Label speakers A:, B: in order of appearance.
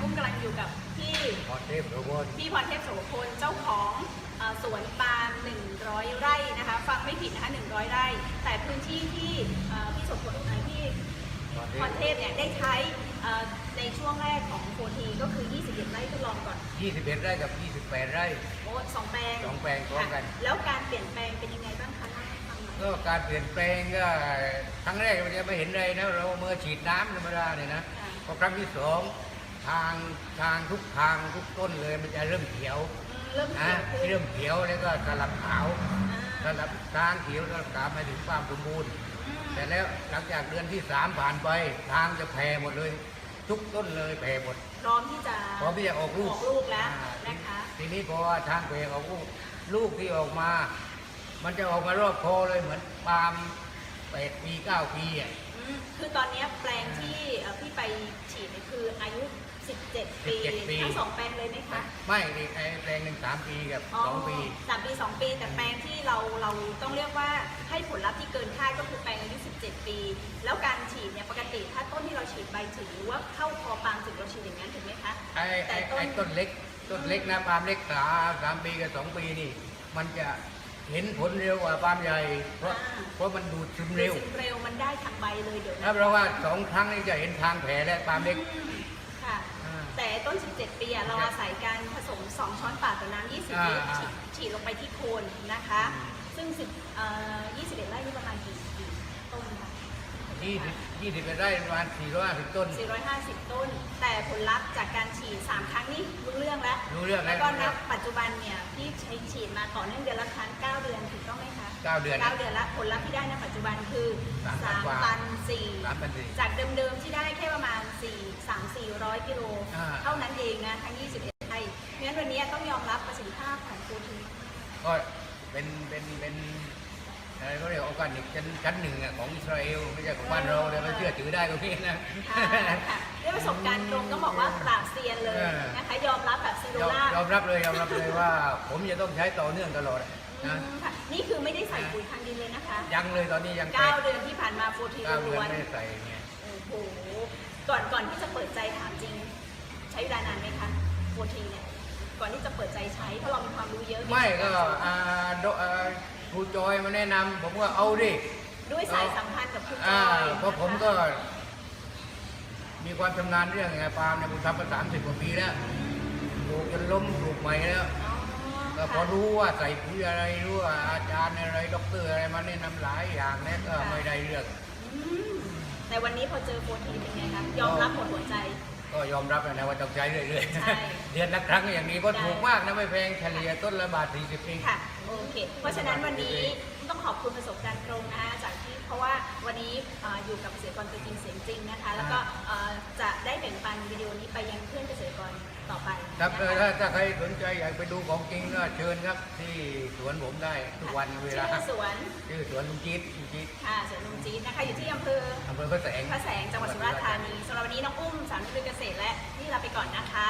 A: อุ้มกำลังอยู่กับพี่
B: พรเทพโรบน
A: พี่พรเทพโสพลเจ้าของเอ่อสวนปาล์ม100 ไร่นะคะ ฟังไม่ผิดนะคะ 100 ไร่ แต่พื้นที่ที่เอ่อพี่โสพลเอ่อพี่
B: พรเท
A: พ
B: พ
A: รเทพเนี่ยได้ใช้เอ่อในช่วงแรกของโฟทีก็คือ 21 ไร่ทดลองก่อน
B: 21 ไร่กับ 28 ไร่
A: โอ้สองแปลง
B: สองแปลงพร้อมกัน
A: ค่ะแล้วการเปลี่ยนแปลงเป็นยังไงบ้างคะเล่าให้ฟังหน่อย
B: ก็การเปลี่ยนแปลงก็ครั้งแรกมันจะไม่เห็นเลยนะ เราเมื่อฉีดน้ำธรรมดาเนี่ยนะ
A: ค่ะ
B: พอครั้งที่สอง ทางทางทุกทางทุกต้นเลยมันจะเริ่มเขียว
A: อืมเริ่ม
B: นะ
A: เขียวขึ้น
B: เริ่มเขียวแล้วก็สลับขาวส
A: อ่า
B: ลับทางเขียวสลับขาวมาถึงความสมบูรณ์
A: อืม
B: แต่แล้วหลังจากเดือนที่สามผ่านไปทางจะแผ่หมดเลย ทุกต้นเลยแผ่หมด
A: พร้อมที่จะ
B: พร้อมที่จะออกลูก
A: ออกลูกแล้ว
B: อ่า
A: นะคะ
B: ทีนี้พอทางแผ่ออกลูกลูกที่ออกมา มันจะออกมารอบคอเลยเหมือนปาล์มแปดปีเก้าปีอะ
A: อืมคือตอนเนี้ยแปลงที่เอ่อพี่ไปฉีดเนี่ยคืออายุ 17 ปี
B: 17ปี
A: ทั้งสองแปลงเลยไหมคะ
B: ไม่ดิไอ้แปลงหนึ่งสามปีกับสองปี
A: สามปีสองปี แต่แปลงที่เราเราต้องเรียกว่าให้ผลลัพธ์ที่เกินคาดก็คือแปลงอายุ 17 ปี แล้วการฉีดเนี่ยปกติถ้าต้นที่เราฉีดใบถึงหรือว่าเข้าคอปาล์มถึงเราฉีดอย่างนั้นถูกไหมคะ
B: ไอ้
A: แต่
B: ไอ้ไอ้ต้นเล็ก ต้นเล็กนะปาล์มเล็กสาสามปีกับสองปีนี่ มันจะเห็นผลเร็วกว่าปาล์มใหญ่ เพราะเพราะมันดูดซึมเร็ว
A: ซึมเร็วมันได้ทางใบเลยเดี๋ยว
B: ถ้าเราว่าสองครั้งนี่จะเห็นทางแผลและปาล์มเล็ก
A: อืมค่ะ
B: อ่า
A: แต่ต้น 17 ปีอะเราอาศัยการผสม 2 ช้อนปากต่อน้ำ20ลิตร
B: อ่า
A: ฉีดฉีดลงไปที่โคนนะคะ
B: อืม
A: ซึ่ง10เอ่อ21ไร่นี่ประมาณกี่กี่ต้นคะ
B: ยี่สิบยี่สิบไร่ประมาณสี่ร้อยห้าสิบต้น
A: 450 ต้น แต่ผลลัพธ์จากการฉีด 3 ครั้งนี่รู้เรื่องแล้ว
B: รู้เรื่องแล้ว
A: แล้วก็นับปัจจุบันเนี่ยพี่ใช้ฉีดมาต่อเนื่องเดือนละครั้ง 9 เดือนถูกต้องไหมคะ
B: เก้าเดือน
A: 9เดือนละผลลัพธ์ที่ได้ในปัจจุบันคือ
B: สามตันกว่า
A: 3ตันสี่
B: สามพันสี่
A: จากเดิมๆที่ได้แค่ประมาณ 4 3 400 กิโล
B: อ่า
A: เท่านั้นเองนะ ทั้ง 21ไร่เพราะฉะนั้นวันนี้ต้องยอมรับประสิทธิภาพของโปรตีน
B: ก็เป็นเป็นเป็นอะไรก็เรียกออร์แกนิกชั้นชั้นหนึ่งอะของอิสราเอลไม่ใช่ของบ้านเราแต่มันเชื่อถือได้ตรงนี้นะ
A: ค่ะค่ะด้วยประสบการณ์ตรงต้องบอกว่าปราบเซียนเลย
B: เออ
A: นะคะ ยอมรับแบบซีโร
B: ยอม
A: ล่าย
B: อมรับเลยยอมรับเลยว่า ผมจะต้องใช้ต่อเนื่องตลอด
A: อื
B: นะ
A: มค่ะนี่คือไม่ได้ใส่ปุ๋ยทางดินเลยนะคะ
B: ยังเลยตอนนี้ยัง
A: เก้าเดือนที่ผ่านมาโปรตีน
B: เก้าเดือ
A: ล้
B: น
A: วน
B: ไม่ได้ใส่เนี่ย
A: โอ้โหก่อนก่อนที่จะเปิดใจถามจริง ใช้เวลานานไหมคะโปรตีนเนี่ยก่อนที่จะเปิดใจใช้เพราะเรามีความรู้เยอะ
B: ไม่ก็อ่าโดอ่าครูจอยมาแนะนำผมว่าเอาดิ
A: ด้วยสายสัมพันธ์กับคุณจ
B: อ่า
A: อย
B: เพราะผมก็ มีความชำนาญเรื่องไงปาล์มเนี่ยผมทำมาสามสิบกว่าปีแล้วปลูกจนล้มปลูกใหม่แล้ว
A: อ๋อ
B: ก็พอรู้ว่าใส่ปุ๋ยอะไรรู้ว่าอาจารย์อะไรด็อกเตอร์อะไรมาแนะนำหลายอย่างเนี่ยก็ไม่ได้เรื่อง
A: อืมแต่วันนี้พอเจอโปรตีนเป็นไงคะยอมรับหมดหัวใจ
B: ก็ยอมรับนะว่าต้องใช้เรื่อย
A: ใช่
B: ๆ เดือนละครั้งอย่างนี้ก็ถูกมากนะไม่แพงเฉลี่ยต้นละบาทสี่สิบเอง
A: ค่ะ โอเค เพราะฉะนั้นวันนี้ต้องขอบคุณประสบการณ์ตรงนะคะจากที่เพราะว่าวันนี้เอ่ออยู่กับเกษตรกรตัวจริงเสียงจริงนะคะ แล้วก็เอ่อจะได้แบ่งปันวิดีโอนี้ไปยังเพื่อนเกษตรกรต่อไป
B: ครับ
A: นะ
B: เออ
A: คะ
B: ถ้าถ้าใครสนใจอยากไปดูของจริงก็เชิญครับที่สวนผมได้ทุกวันเวลา
A: ชื่อสวน
B: ชื่อสวนลุงจี๊ดลุงจี๊ด
A: ค่ะสวนลุงจีดนะคะอยู่ที่อำเภอ
B: อำเภอพระแสง
A: พระแสงจังหวัดสุราษฎร์ธานีสำหรับวันนี้น้องอุ้มสามนิตเกษตรและนี่ลาไปก่อนนะคะสวัสดีค่ะขอบคุณค่ะ